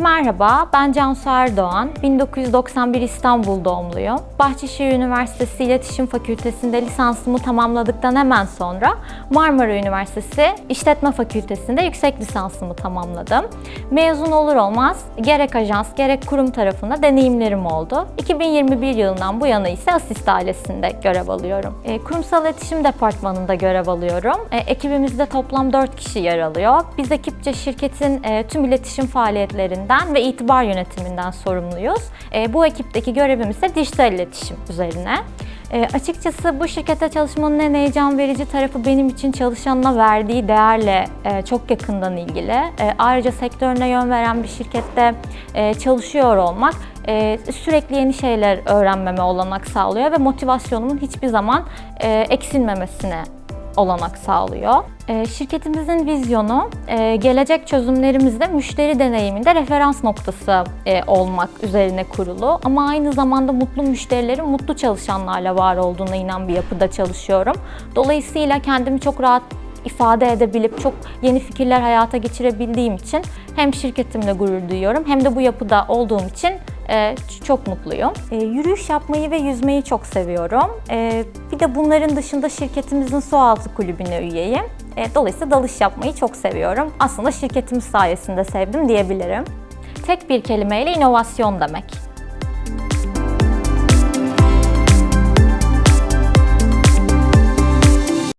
Merhaba, ben Cansu Erdoğan. 1991 İstanbul doğumluyum. Bahçeşehir Üniversitesi İletişim Fakültesi'nde lisansımı tamamladıktan hemen sonra Marmara Üniversitesi İşletme Fakültesi'nde yüksek lisansımı tamamladım. Mezun olur olmaz gerek ajans gerek kurum tarafında deneyimlerim oldu. 2021 yılından bu yana ise asist ailesinde görev alıyorum. E, kurumsal iletişim departmanında görev alıyorum. E, ekibimizde toplam 4 kişi yer alıyor. Biz ekipçe şirketin e, tüm iletişim faaliyetlerinden ve itibar yönetiminden sorumluyuz. E, bu ekipteki görevimiz ise dijital iletişim üzerine. E, açıkçası bu şirkete çalışmanın en heyecan verici tarafı benim için çalışanına verdiği değerle e, çok yakından ilgili. E, ayrıca sektörüne yön veren bir şirkette e, çalışıyor olmak e, sürekli yeni şeyler öğrenmeme olanak sağlıyor ve motivasyonumun hiçbir zaman e, eksilmemesine olanak sağlıyor. E, şirketimizin vizyonu e, gelecek çözümlerimizde müşteri deneyiminde referans noktası e, olmak üzerine kurulu ama aynı zamanda mutlu müşterilerin mutlu çalışanlarla var olduğuna inan bir yapıda çalışıyorum. Dolayısıyla kendimi çok rahat ifade edebilip çok yeni fikirler hayata geçirebildiğim için hem şirketimle gurur duyuyorum hem de bu yapıda olduğum için e, çok mutluyum. E, yürüyüş yapmayı ve yüzmeyi çok seviyorum. E, bir de bunların dışında şirketimizin su altı kulübüne üyeyim. E, dolayısıyla dalış yapmayı çok seviyorum. Aslında şirketimiz sayesinde sevdim diyebilirim. Tek bir kelimeyle inovasyon demek.